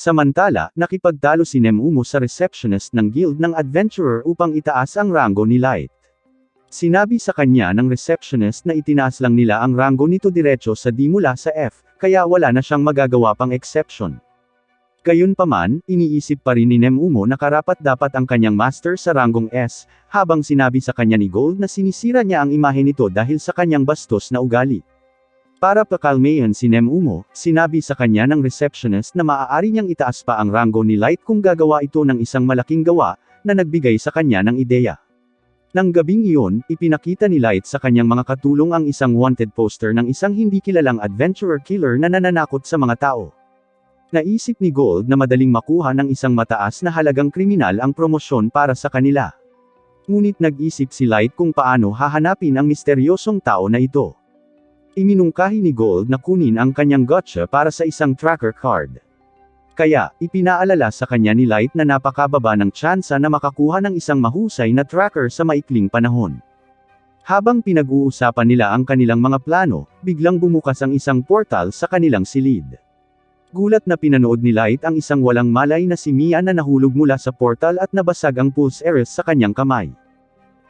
Samantala, nakipagtalo si Nemumo sa receptionist ng guild ng adventurer upang itaas ang rango ni Light. Sinabi sa kanya ng receptionist na itinaas lang nila ang rango nito diretso sa D mula sa F, kaya wala na siyang magagawa pang exception. Gayunpaman, iniisip pa rin ni Nemumo na karapat dapat ang kanyang master sa ranggong S, habang sinabi sa kanya ni Gold na sinisira niya ang imahe nito dahil sa kanyang bastos na ugali. Para pakalmayan si Nemumo, sinabi sa kanya ng receptionist na maaari niyang itaas pa ang rango ni Light kung gagawa ito ng isang malaking gawa, na nagbigay sa kanya ng ideya. Nang gabing iyon, ipinakita ni Light sa kanyang mga katulong ang isang wanted poster ng isang hindi kilalang adventurer killer na nananakot sa mga tao. Naisip ni Gold na madaling makuha ng isang mataas na halagang kriminal ang promosyon para sa kanila. Ngunit nag-isip si Light kung paano hahanapin ang misteryosong tao na ito. Iminungkahi ni Gold na kunin ang kanyang gotcha para sa isang tracker card. Kaya, ipinaalala sa kanya ni Light na napakababa ng tsansa na makakuha ng isang mahusay na tracker sa maikling panahon. Habang pinag-uusapan nila ang kanilang mga plano, biglang bumukas ang isang portal sa kanilang silid. Gulat na pinanood ni Light ang isang walang malay na si Mia na nahulog mula sa portal at nabasag ang pulse eres sa kanyang kamay.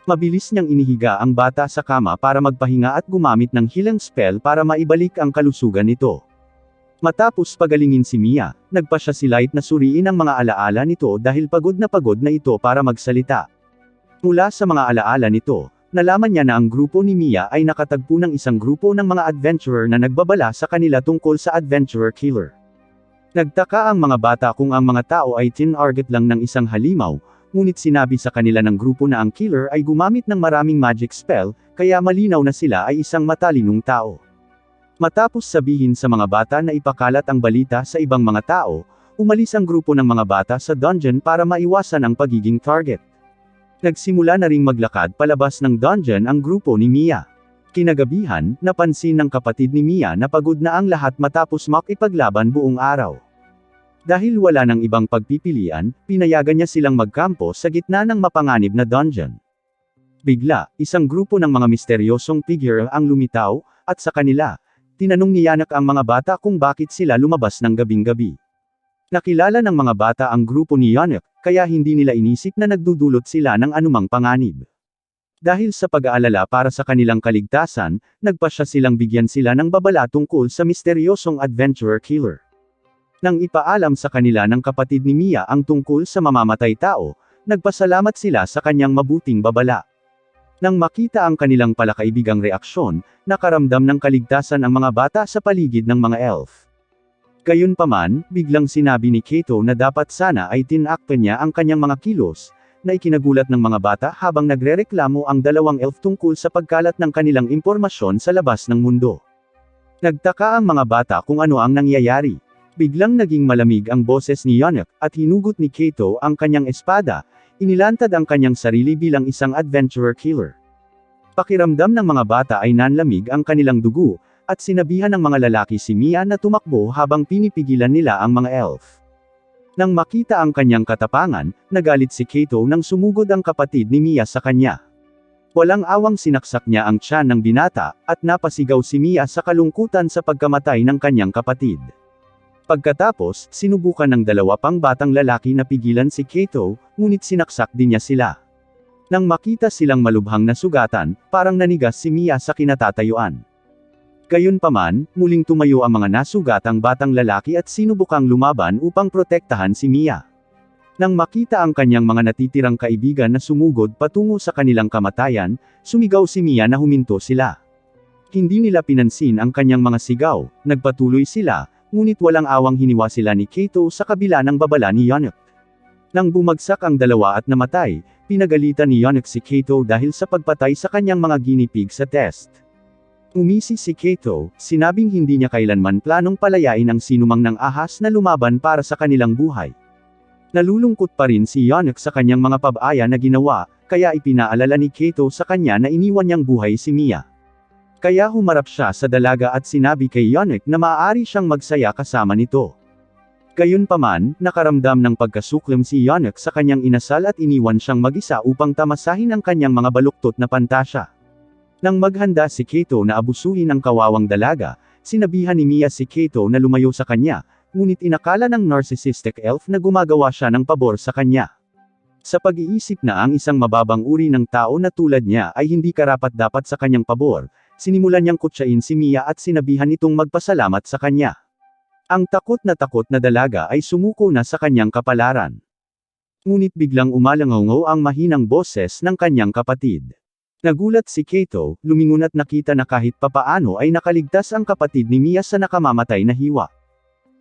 Mabilis niyang inihiga ang bata sa kama para magpahinga at gumamit ng healing spell para maibalik ang kalusugan nito. Matapos pagalingin si Mia, nagpa siya si Light na suriin ang mga alaala nito dahil pagod na pagod na ito para magsalita. Mula sa mga alaala nito, nalaman niya na ang grupo ni Mia ay nakatagpo ng isang grupo ng mga adventurer na nagbabala sa kanila tungkol sa adventurer killer. Nagtaka ang mga bata kung ang mga tao ay tin-target lang ng isang halimaw, ngunit sinabi sa kanila ng grupo na ang killer ay gumamit ng maraming magic spell, kaya malinaw na sila ay isang matalinong tao. Matapos sabihin sa mga bata na ipakalat ang balita sa ibang mga tao, umalis ang grupo ng mga bata sa dungeon para maiwasan ang pagiging target. Nagsimula na ring maglakad palabas ng dungeon ang grupo ni Mia. Kinagabihan, napansin ng kapatid ni Mia na pagod na ang lahat matapos makipaglaban buong araw. Dahil wala ng ibang pagpipilian, pinayagan niya silang magkampo sa gitna ng mapanganib na dungeon. Bigla, isang grupo ng mga misteryosong figure ang lumitaw, at sa kanila, Tinanong ni Yanak ang mga bata kung bakit sila lumabas ng gabing-gabi. Nakilala ng mga bata ang grupo ni Yanak, kaya hindi nila inisip na nagdudulot sila ng anumang panganib. Dahil sa pag-aalala para sa kanilang kaligtasan, nagpasya silang bigyan sila ng babala tungkol sa misteryosong adventurer killer. Nang ipaalam sa kanila ng kapatid ni Mia ang tungkol sa mamamatay tao, nagpasalamat sila sa kanyang mabuting babala. Nang makita ang kanilang palakaibigang reaksyon, nakaramdam ng kaligtasan ang mga bata sa paligid ng mga elf. Gayunpaman, biglang sinabi ni Kato na dapat sana ay tinakpan niya ang kanyang mga kilos, na ikinagulat ng mga bata habang nagrereklamo ang dalawang elf tungkol sa pagkalat ng kanilang impormasyon sa labas ng mundo. Nagtaka ang mga bata kung ano ang nangyayari. Biglang naging malamig ang boses ni Yonek, at hinugot ni Kato ang kanyang espada, Inilantad ang kanyang sarili bilang isang adventurer killer. Pakiramdam ng mga bata ay nanlamig ang kanilang dugo, at sinabihan ng mga lalaki si Mia na tumakbo habang pinipigilan nila ang mga elf. Nang makita ang kanyang katapangan, nagalit si Kato nang sumugod ang kapatid ni Mia sa kanya. Walang awang sinaksak niya ang tiyan ng binata, at napasigaw si Mia sa kalungkutan sa pagkamatay ng kanyang kapatid. Pagkatapos, sinubukan ng dalawa pang batang lalaki na pigilan si Kato, ngunit sinaksak din niya sila. Nang makita silang malubhang na sugatan, parang nanigas si Mia sa kinatatayuan. Gayunpaman, muling tumayo ang mga nasugatang batang lalaki at sinubukang lumaban upang protektahan si Mia. Nang makita ang kanyang mga natitirang kaibigan na sumugod patungo sa kanilang kamatayan, sumigaw si Mia na huminto sila. Hindi nila pinansin ang kanyang mga sigaw, nagpatuloy sila, ngunit walang awang hiniwa sila ni Kato sa kabila ng babala ni Yanuk. Nang bumagsak ang dalawa at namatay, pinagalitan ni Yanuk si Kato dahil sa pagpatay sa kanyang mga ginipig sa test. Umisi si Kato, sinabing hindi niya kailanman planong palayain ang sinumang ng ahas na lumaban para sa kanilang buhay. Nalulungkot pa rin si Yanuk sa kanyang mga pabaya na ginawa, kaya ipinaalala ni Kato sa kanya na iniwan niyang buhay si Mia. Kaya humarap siya sa dalaga at sinabi kay Yannick na maaari siyang magsaya kasama nito. Gayunpaman, nakaramdam ng pagkasuklim si Yannick sa kanyang inasal at iniwan siyang mag-isa upang tamasahin ang kanyang mga baluktot na pantasya. Nang maghanda si Kato na abusuhin ang kawawang dalaga, sinabihan ni Mia si Kato na lumayo sa kanya, ngunit inakala ng narcissistic elf na gumagawa siya ng pabor sa kanya. Sa pag-iisip na ang isang mababang uri ng tao na tulad niya ay hindi karapat-dapat sa kanyang pabor, sinimulan niyang kutsain si Mia at sinabihan itong magpasalamat sa kanya. Ang takot na takot na dalaga ay sumuko na sa kanyang kapalaran. Ngunit biglang umalangaw ang mahinang boses ng kanyang kapatid. Nagulat si Kato, lumingon at nakita na kahit papaano ay nakaligtas ang kapatid ni Mia sa nakamamatay na hiwa.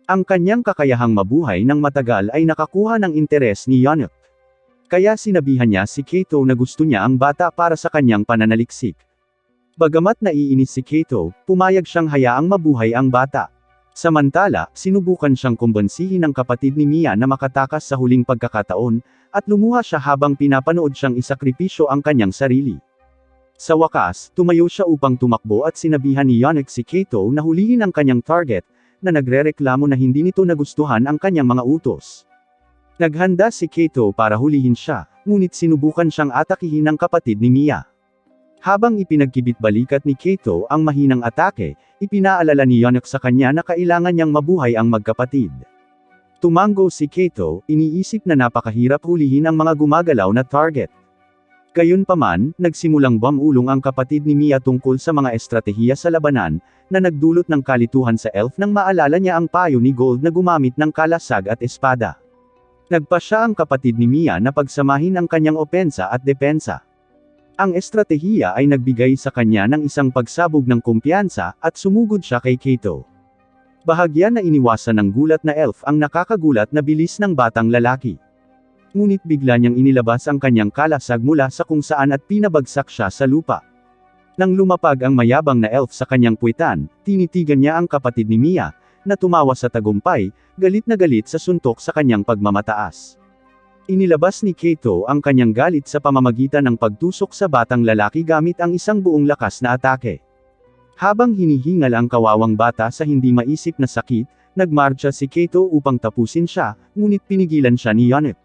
Ang kanyang kakayahang mabuhay ng matagal ay nakakuha ng interes ni Yonuk. Kaya sinabihan niya si Kato na gusto niya ang bata para sa kanyang pananaliksik. Bagamat naiinis si Kato, pumayag siyang hayaang mabuhay ang bata. Samantala, sinubukan siyang kumbansihin ng kapatid ni Mia na makatakas sa huling pagkakataon, at lumuha siya habang pinapanood siyang isakripisyo ang kanyang sarili. Sa wakas, tumayo siya upang tumakbo at sinabihan ni Yannick si Kato na hulihin ang kanyang target, na nagrereklamo na hindi nito nagustuhan ang kanyang mga utos. Naghanda si Kato para hulihin siya, ngunit sinubukan siyang atakihin ng kapatid ni Mia. Habang ipinagkibit balikat ni Kato ang mahinang atake, ipinaalala ni Yannick sa kanya na kailangan niyang mabuhay ang magkapatid. Tumango si Kato, iniisip na napakahirap hulihin ang mga gumagalaw na target. Gayunpaman, nagsimulang bamulong ang kapatid ni Mia tungkol sa mga estratehiya sa labanan, na nagdulot ng kalituhan sa elf nang maalala niya ang payo ni Gold na gumamit ng kalasag at espada. Nagpa siya ang kapatid ni Mia na pagsamahin ang kanyang opensa at depensa. Ang estratehiya ay nagbigay sa kanya ng isang pagsabog ng kumpiyansa, at sumugod siya kay Kato. Bahagya na iniwasan ng gulat na elf ang nakakagulat na bilis ng batang lalaki. Ngunit bigla niyang inilabas ang kanyang kalasag mula sa kung saan at pinabagsak siya sa lupa. Nang lumapag ang mayabang na elf sa kanyang puwitan, tinitigan niya ang kapatid ni Mia, na tumawa sa tagumpay, galit na galit sa suntok sa kanyang pagmamataas. Inilabas ni Kato ang kanyang galit sa pamamagitan ng pagtusok sa batang lalaki gamit ang isang buong lakas na atake. Habang hinihingal ang kawawang bata sa hindi maisip na sakit, nagmarcha si Kato upang tapusin siya, ngunit pinigilan siya ni Yonip.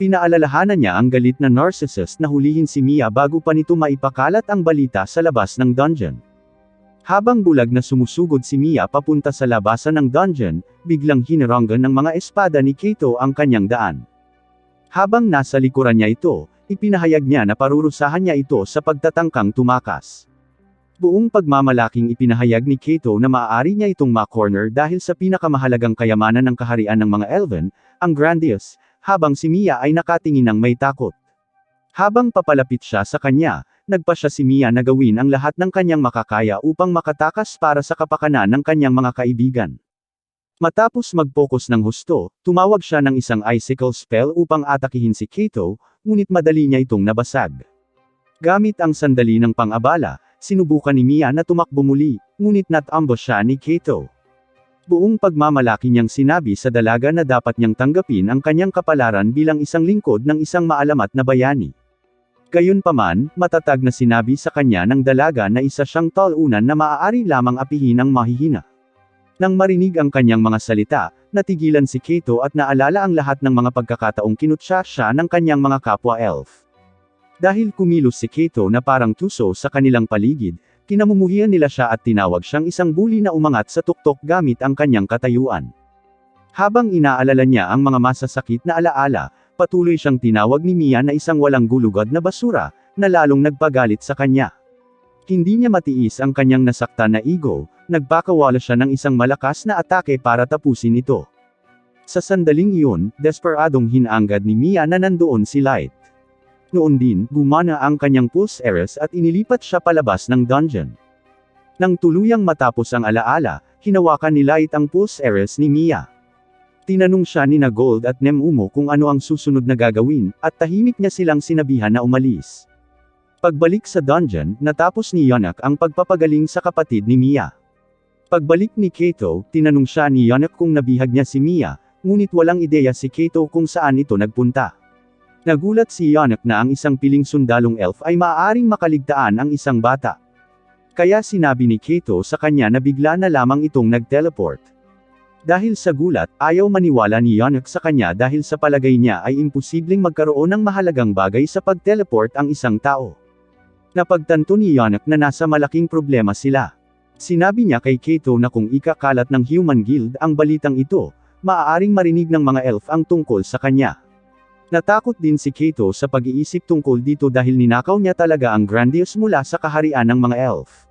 Pinaalalahanan niya ang galit na narcissist na hulihin si Mia bago pa nito maipakalat ang balita sa labas ng dungeon. Habang bulag na sumusugod si Mia papunta sa labasan ng dungeon, biglang hiniranggan ng mga espada ni Kato ang kanyang daan. Habang nasa likuran niya ito, ipinahayag niya na parurusahan niya ito sa pagtatangkang tumakas. Buong pagmamalaking ipinahayag ni Kato na maaari niya itong ma-corner dahil sa pinakamahalagang kayamanan ng kaharian ng mga Elven, ang Grandius, habang si Mia ay nakatingin ng may takot. Habang papalapit siya sa kanya, nagpa siya si Mia na gawin ang lahat ng kanyang makakaya upang makatakas para sa kapakanan ng kanyang mga kaibigan. Matapos mag-focus ng husto, tumawag siya ng isang icicle spell upang atakihin si Kato, ngunit madali niya itong nabasag. Gamit ang sandali ng pang-abala, sinubukan ni Mia na tumakbo muli, ngunit natambush siya ni Kato. Buong pagmamalaki niyang sinabi sa dalaga na dapat niyang tanggapin ang kanyang kapalaran bilang isang lingkod ng isang maalamat na bayani. Gayunpaman, matatag na sinabi sa kanya ng dalaga na isa siyang talunan na maaari lamang apihin ang mahihina. Nang marinig ang kanyang mga salita, natigilan si Kato at naalala ang lahat ng mga pagkakataong kinutsa siya ng kanyang mga kapwa elf. Dahil kumilos si Kato na parang tuso sa kanilang paligid, kinamumuhian nila siya at tinawag siyang isang bully na umangat sa tuktok gamit ang kanyang katayuan. Habang inaalala niya ang mga masasakit na alaala, patuloy siyang tinawag ni Mia na isang walang gulugad na basura, na lalong nagpagalit sa kanya. Hindi niya matiis ang kanyang nasaktan na ego, nagpakawala siya ng isang malakas na atake para tapusin ito. Sa sandaling iyon, desperadong hinanggad ni Mia na nandoon si Light. Noon din, gumana ang kanyang pulse eres at inilipat siya palabas ng dungeon. Nang tuluyang matapos ang alaala, hinawakan ni Light ang pulse eres ni Mia. Tinanong siya ni na Gold at Nemumo kung ano ang susunod na gagawin, at tahimik niya silang sinabihan na umalis. Pagbalik sa dungeon, natapos ni Yonak ang pagpapagaling sa kapatid ni Mia. Pagbalik ni Kato, tinanong siya ni Yonak kung nabihag niya si Mia, ngunit walang ideya si Kato kung saan ito nagpunta. Nagulat si Yonak na ang isang piling sundalong elf ay maaaring makaligtaan ang isang bata. Kaya sinabi ni Kato sa kanya na bigla na lamang itong nag-teleport. Dahil sa gulat, ayaw maniwala ni Yonak sa kanya dahil sa palagay niya ay imposibleng magkaroon ng mahalagang bagay sa pag-teleport ang isang tao. Napagtanto ni Yannick na nasa malaking problema sila. Sinabi niya kay Kato na kung ikakalat ng Human Guild ang balitang ito, maaaring marinig ng mga elf ang tungkol sa kanya. Natakot din si Kato sa pag-iisip tungkol dito dahil ninakaw niya talaga ang Grandios mula sa kaharian ng mga elf.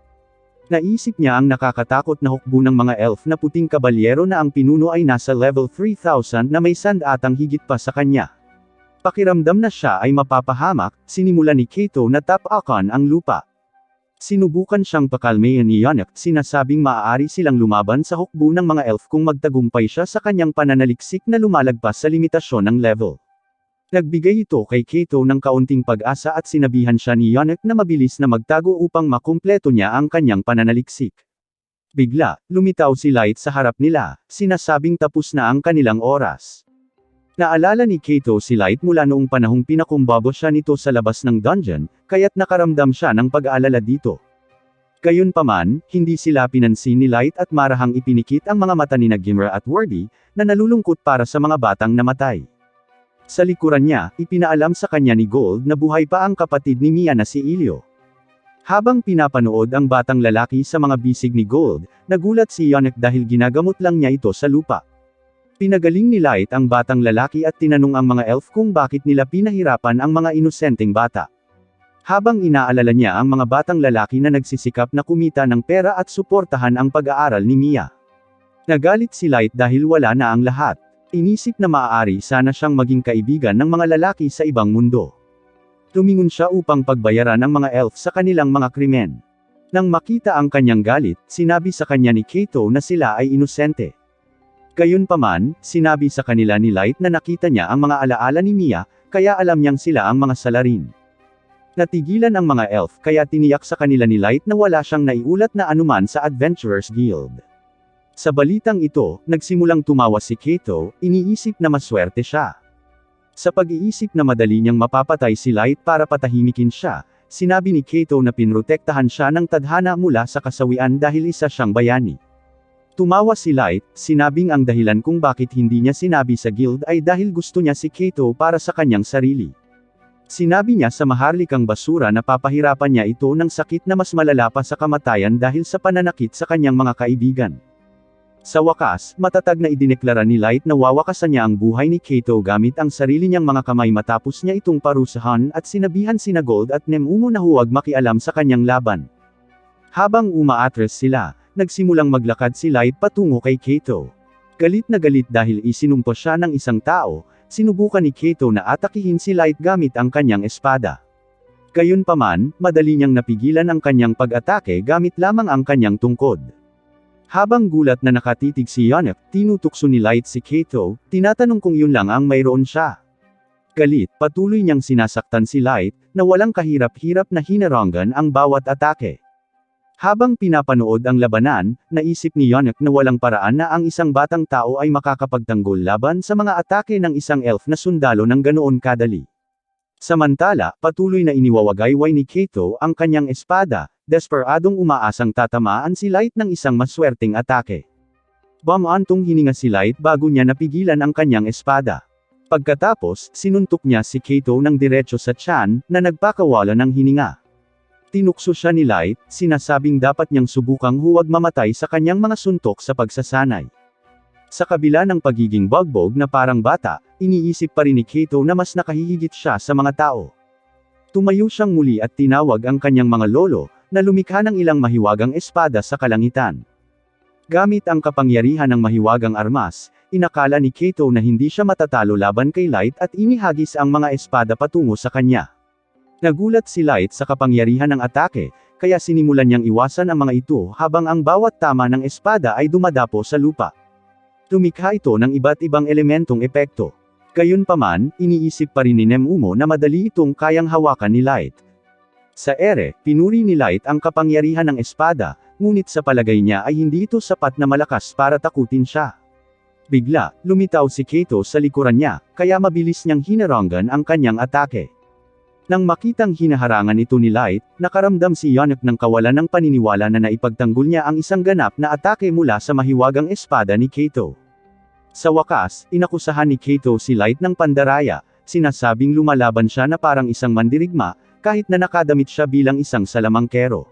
Naisip niya ang nakakatakot na hukbo ng mga elf na puting kabalyero na ang pinuno ay nasa level 3000 na may sandatang higit pa sa kanya. Pakiramdam na siya ay mapapahamak, sinimula ni Kato na tapakan ang lupa. Sinubukan siyang pakalmayan ni Yannick, sinasabing maaari silang lumaban sa hukbo ng mga elf kung magtagumpay siya sa kanyang pananaliksik na lumalagpas sa limitasyon ng level. Nagbigay ito kay Kato ng kaunting pag-asa at sinabihan siya ni Yannick na mabilis na magtago upang makumpleto niya ang kanyang pananaliksik. Bigla, lumitaw si Light sa harap nila, sinasabing tapos na ang kanilang oras. Naalala ni Kato si Light mula noong panahong pinakumbabo siya nito sa labas ng dungeon, kaya't nakaramdam siya ng pag-aalala dito. Gayunpaman, hindi sila pinansin ni Light at marahang ipinikit ang mga mata ni Gimra at Wordy, na nalulungkot para sa mga batang namatay. Sa likuran niya, ipinaalam sa kanya ni Gold na buhay pa ang kapatid ni Mia na si Ilio. Habang pinapanood ang batang lalaki sa mga bisig ni Gold, nagulat si Yannick dahil ginagamot lang niya ito sa lupa. Pinagaling ni Light ang batang lalaki at tinanong ang mga elf kung bakit nila pinahirapan ang mga inosenteng bata. Habang inaalala niya ang mga batang lalaki na nagsisikap na kumita ng pera at suportahan ang pag-aaral ni Mia. Nagalit si Light dahil wala na ang lahat. Inisip na maaari sana siyang maging kaibigan ng mga lalaki sa ibang mundo. Tumingon siya upang pagbayaran ang mga elf sa kanilang mga krimen. Nang makita ang kanyang galit, sinabi sa kanya ni Kato na sila ay inosente. Gayunpaman, sinabi sa kanila ni Light na nakita niya ang mga alaala ni Mia, kaya alam niyang sila ang mga salarin. Natigilan ang mga elf kaya tiniyak sa kanila ni Light na wala siyang naiulat na anuman sa Adventurers Guild. Sa balitang ito, nagsimulang tumawa si Kato, iniisip na maswerte siya. Sa pag-iisip na madali niyang mapapatay si Light para patahimikin siya, sinabi ni Kato na pinrotektahan siya ng tadhana mula sa kasawian dahil isa siyang bayani. Tumawa si Light, sinabing ang dahilan kung bakit hindi niya sinabi sa guild ay dahil gusto niya si Kato para sa kanyang sarili. Sinabi niya sa maharlikang basura na papahirapan niya ito ng sakit na mas malala pa sa kamatayan dahil sa pananakit sa kanyang mga kaibigan. Sa wakas, matatag na idineklara ni Light na wawakasan niya ang buhay ni Kato gamit ang sarili niyang mga kamay matapos niya itong parusahan at sinabihan sina Gold at Nemumo na huwag makialam sa kanyang laban. Habang umaatres sila, nagsimulang maglakad si Light patungo kay Kato. Galit na galit dahil isinumpo siya ng isang tao, sinubukan ni Kato na atakihin si Light gamit ang kanyang espada. Gayunpaman, madali niyang napigilan ang kanyang pag-atake gamit lamang ang kanyang tungkod. Habang gulat na nakatitig si Yannick, tinutukso ni Light si Kato, tinatanong kung yun lang ang mayroon siya. Galit, patuloy niyang sinasaktan si Light, na walang kahirap-hirap na hinarangan ang bawat atake. Habang pinapanood ang labanan, naisip ni Yannick na walang paraan na ang isang batang tao ay makakapagtanggol laban sa mga atake ng isang elf na sundalo ng ganoon kadali. Samantala, patuloy na iniwawagayway ni Kato ang kanyang espada, desperadong umaasang tatamaan si Light ng isang maswerteng atake. Bamantong hininga si Light bago niya napigilan ang kanyang espada. Pagkatapos, sinuntok niya si Kato ng diretso sa tiyan, na nagpakawala ng hininga. Tinukso siya ni Light, sinasabing dapat niyang subukang huwag mamatay sa kanyang mga suntok sa pagsasanay. Sa kabila ng pagiging bugbog na parang bata, iniisip pa rin ni Kato na mas nakahihigit siya sa mga tao. Tumayo siyang muli at tinawag ang kanyang mga lolo, na lumikha ng ilang mahiwagang espada sa kalangitan. Gamit ang kapangyarihan ng mahiwagang armas, inakala ni Kato na hindi siya matatalo laban kay Light at inihagis ang mga espada patungo sa kanya. Nagulat si Light sa kapangyarihan ng atake, kaya sinimulan niyang iwasan ang mga ito habang ang bawat tama ng espada ay dumadapo sa lupa. Tumikha ito ng iba't ibang elementong epekto. Gayunpaman, iniisip pa rin ni Nemumo na madali itong kayang hawakan ni Light. Sa ere, pinuri ni Light ang kapangyarihan ng espada, ngunit sa palagay niya ay hindi ito sapat na malakas para takutin siya. Bigla, lumitaw si Kato sa likuran niya, kaya mabilis niyang hinarangan ang kanyang atake. Nang makitang hinaharangan ito ni Light, nakaramdam si Yannick ng kawalan ng paniniwala na naipagtanggol niya ang isang ganap na atake mula sa mahiwagang espada ni Kato. Sa wakas, inakusahan ni Kato si Light ng pandaraya, sinasabing lumalaban siya na parang isang mandirigma, kahit na nakadamit siya bilang isang salamangkero.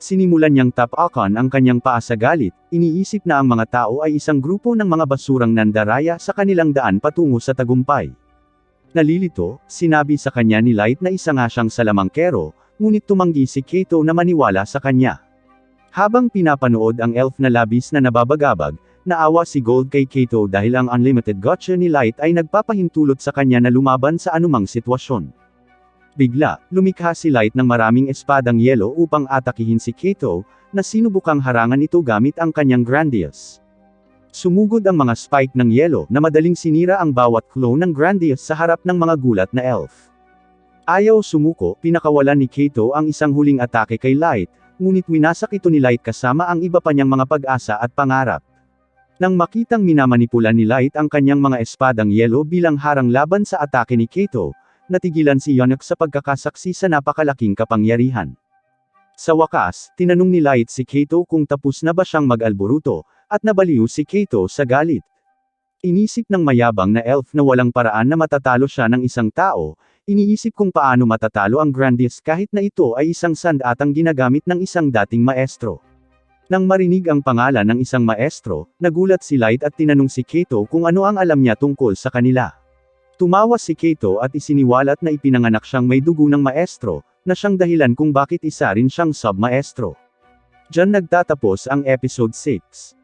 Sinimulan niyang tapakan ang kanyang paa sa galit, iniisip na ang mga tao ay isang grupo ng mga basurang nandaraya sa kanilang daan patungo sa tagumpay. Nalilito, sinabi sa kanya ni Light na isa nga siyang salamangkero, ngunit tumanggi si Kato na maniwala sa kanya. Habang pinapanood ang elf na labis na nababagabag, naawa si Gold kay Kato dahil ang unlimited gotcha ni Light ay nagpapahintulot sa kanya na lumaban sa anumang sitwasyon. Bigla, lumikha si Light ng maraming espadang yelo upang atakihin si Kato, na sinubukang harangan ito gamit ang kanyang Grandius. Sumugod ang mga spike ng yelo na madaling sinira ang bawat clone ng Grandius sa harap ng mga gulat na elf. Ayaw sumuko, pinakawalan ni Kato ang isang huling atake kay Light, ngunit winasak ito ni Light kasama ang iba pa niyang mga pag-asa at pangarap. Nang makitang minamanipula ni Light ang kanyang mga espadang yelo bilang harang laban sa atake ni Kato, natigilan si Yonok sa pagkakasaksi sa napakalaking kapangyarihan. Sa wakas, tinanong ni Light si Kato kung tapos na ba siyang mag-alboruto, at nabaliw si Kato sa galit. Inisip ng mayabang na elf na walang paraan na matatalo siya ng isang tao, iniisip kung paano matatalo ang Grandis kahit na ito ay isang sandatang ginagamit ng isang dating maestro. Nang marinig ang pangalan ng isang maestro, nagulat si Light at tinanong si Kato kung ano ang alam niya tungkol sa kanila. Tumawa si Kato at isiniwalat na ipinanganak siyang may dugo ng maestro, na siyang dahilan kung bakit isa rin siyang sub-maestro. Diyan nagtatapos ang episode 6.